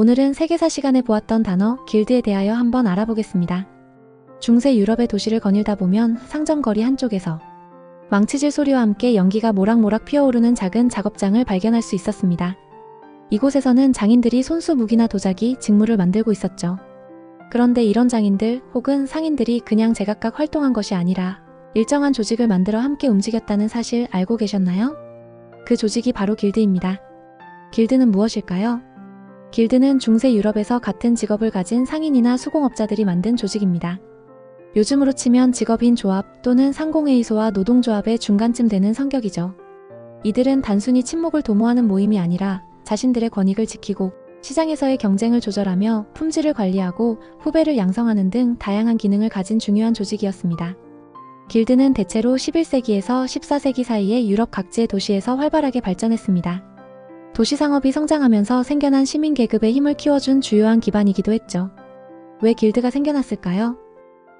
오늘은 세계사 시간에 보았던 단어 길드에 대하여 한번 알아보겠습니다. 중세 유럽의 도시를 거닐다 보면 상점거리 한쪽에서 망치질 소리와 함께 연기가 모락모락 피어오르는 작은 작업장을 발견할 수 있었습니다. 이곳에서는 장인들이 손수 무기나 도자기, 직물을 만들고 있었죠. 그런데 이런 장인들 혹은 상인들이 그냥 제각각 활동한 것이 아니라 일정한 조직을 만들어 함께 움직였다는 사실 알고 계셨나요? 그 조직이 바로 길드입니다. 길드는 무엇일까요? 길드는 중세 유럽에서 같은 직업을 가진 상인이나 수공업자들이 만든 조직입니다. 요즘으로 치면 직업인 조합 또는 상공회의소와 노동조합의 중간쯤 되는 성격이죠. 이들은 단순히 친목을 도모하는 모임이 아니라 자신들의 권익을 지키고 시장에서의 경쟁을 조절하며 품질을 관리하고 후배를 양성하는 등 다양한 기능을 가진 중요한 조직이었습니다. 길드는 대체로 11세기에서 14세기 사이에 유럽 각지의 도시에서 활발하게 발전했습니다. 도시 상업이 성장하면서 생겨난 시민 계급의 힘을 키워준 주요한 기반이기도 했죠. 왜 길드가 생겨났을까요?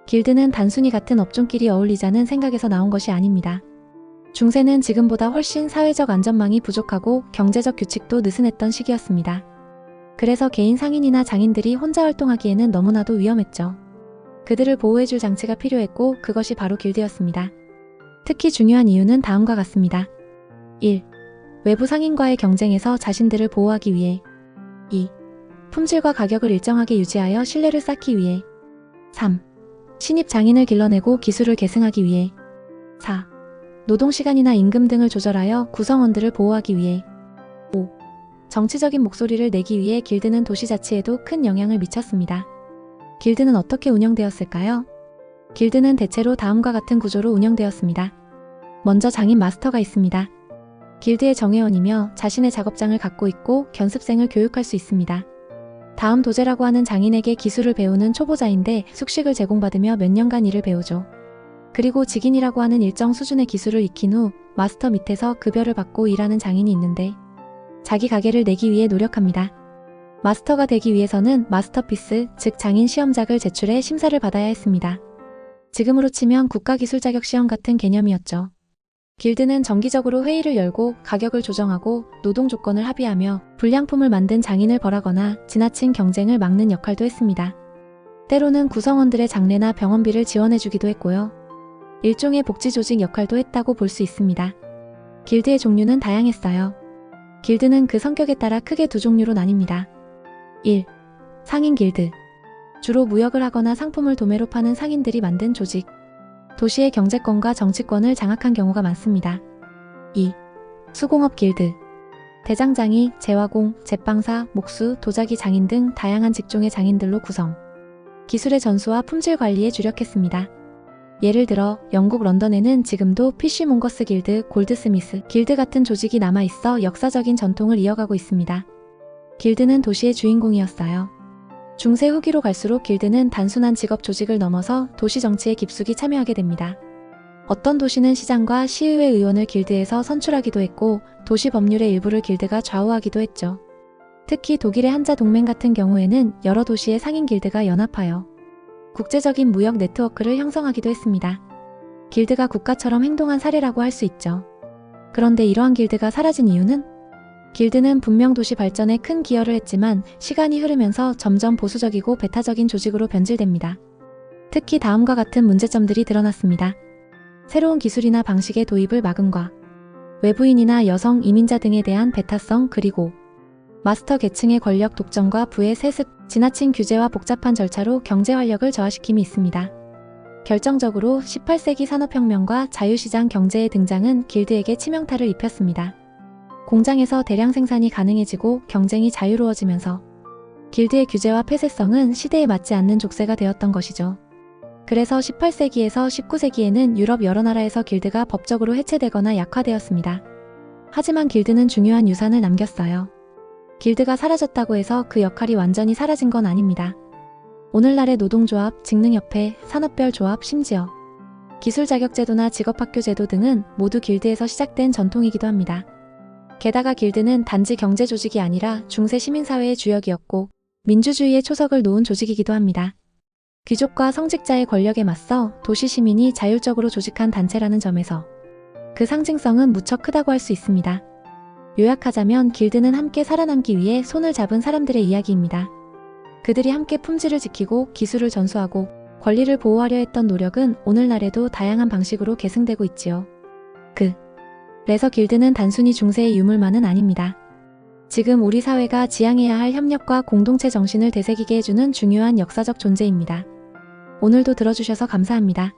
길드는 단순히 같은 업종끼리 어울리자는 생각에서 나온 것이 아닙니다. 중세는 지금보다 훨씬 사회적 안전망이 부족하고 경제적 규칙도 느슨했던 시기였습니다. 그래서 개인 상인이나 장인들이 혼자 활동하기에는 너무나도 위험했죠. 그들을 보호해줄 장치가 필요했고 그것이 바로 길드였습니다. 특히 중요한 이유는 다음과 같습니다. 1. 외부 상인과의 경쟁에서 자신들을 보호하기 위해 2. 품질과 가격을 일정하게 유지하여 신뢰를 쌓기 위해 3. 신입 장인을 길러내고 기술을 계승하기 위해 4. 노동시간이나 임금 등을 조절하여 구성원들을 보호하기 위해 5. 정치적인 목소리를 내기 위해 길드는 도시 자치에도 큰 영향을 미쳤습니다. 길드는 어떻게 운영되었을까요? 길드는 대체로 다음과 같은 구조로 운영되었습니다. 먼저 장인 마스터가 있습니다. 길드의 정회원이며 자신의 작업장을 갖고 있고 견습생을 교육할 수 있습니다. 다음 도제라고 하는 장인에게 기술을 배우는 초보자인데 숙식을 제공받으며 몇 년간 일을 배우죠. 그리고 직인이라고 하는 일정 수준의 기술을 익힌 후 마스터 밑에서 급여를 받고 일하는 장인이 있는데 자기 가게를 내기 위해 노력합니다. 마스터가 되기 위해서는 마스터피스, 즉 장인 시험작을 제출해 심사를 받아야 했습니다. 지금으로 치면 국가기술 자격 시험 같은 개념이었죠. 길드는 정기적으로 회의를 열고 가격을 조정하고 노동 조건을 합의하며 불량품을 만든 장인을 벌하거나 지나친 경쟁을 막는 역할도 했습니다. 때로는 구성원들의 장례나 병원비를 지원해주기도 했고요. 일종의 복지 조직 역할도 했다고 볼 수 있습니다. 길드의 종류는 다양했어요. 길드는 그 성격에 따라 크게 두 종류로 나뉩니다. 1. 상인 길드. 주로 무역을 하거나 상품을 도매로 파는 상인들이 만든 조직. 도시의 경제권과 정치권을 장악한 경우가 많습니다. 2. 수공업 길드. 대장장이, 제화공, 제빵사, 목수, 도자기 장인 등 다양한 직종의 장인들로 구성. 기술의 전수와 품질 관리에 주력했습니다. 예를 들어 영국 런던에는 지금도 피쉬몽거스 길드, 골드스미스 길드 같은 조직이 남아 있어 역사적인 전통을 이어가고 있습니다. 길드는 도시의 주인공이었어요. 중세 후기로 갈수록 길드는 단순한 직업 조직을 넘어서 도시 정치에 깊숙이 참여하게 됩니다. 어떤 도시는 시장과 시의회 의원을 길드에서 선출하기도 했고 도시 법률의 일부를 길드가 좌우하기도 했죠. 특히 독일의 한자 동맹 같은 경우에는 여러 도시의 상인 길드가 연합하여 국제적인 무역 네트워크를 형성하기도 했습니다. 길드가 국가처럼 행동한 사례라고 할 수 있죠. 그런데 이러한 길드가 사라진 이유는 길드는 분명 도시 발전에 큰 기여를 했지만 시간이 흐르면서 점점 보수적이고 배타적인 조직으로 변질됩니다. 특히 다음과 같은 문제점들이 드러났습니다. 새로운 기술이나 방식의 도입을 막음과 외부인이나 여성 이민자 등에 대한 배타성 그리고 마스터 계층의 권력 독점과 부의 세습, 지나친 규제와 복잡한 절차로 경제 활력을 저하시킴이 있습니다. 결정적으로 18세기 산업혁명과 자유시장 경제의 등장은 길드에게 치명타를 입혔습니다. 공장에서 대량 생산이 가능해지고 경쟁이 자유로워지면서 길드의 규제와 폐쇄성은 시대에 맞지 않는 족쇄가 되었던 것이죠. 그래서 18세기에서 19세기에는 유럽 여러 나라에서 길드가 법적으로 해체되거나 약화되었습니다. 하지만 길드는 중요한 유산을 남겼어요. 길드가 사라졌다고 해서 그 역할이 완전히 사라진 건 아닙니다. 오늘날의 노동조합, 직능협회, 산업별 조합, 심지어 기술 자격제도나 직업학교제도 등은 모두 길드에서 시작된 전통이기도 합니다. 게다가 길드는 단지 경제 조직이 아니라 중세 시민사회의 주역이었고 민주주의의 초석을 놓은 조직이기도 합니다. 귀족과 성직자의 권력에 맞서 도시 시민이 자율적으로 조직한 단체라는 점에서 그 상징성은 무척 크다고 할 수 있습니다. 요약하자면 길드는 함께 살아남기 위해 손을 잡은 사람들의 이야기입니다. 그들이 함께 품질을 지키고 기술을 전수하고 권리를 보호하려 했던 노력은 오늘날에도 다양한 방식으로 계승되고 있지요. 그, 그래서 길드는 단순히 중세의 유물만은 아닙니다. 지금 우리 사회가 지향해야 할 협력과 공동체 정신을 되새기게 해주는 중요한 역사적 존재입니다. 오늘도 들어주셔서 감사합니다.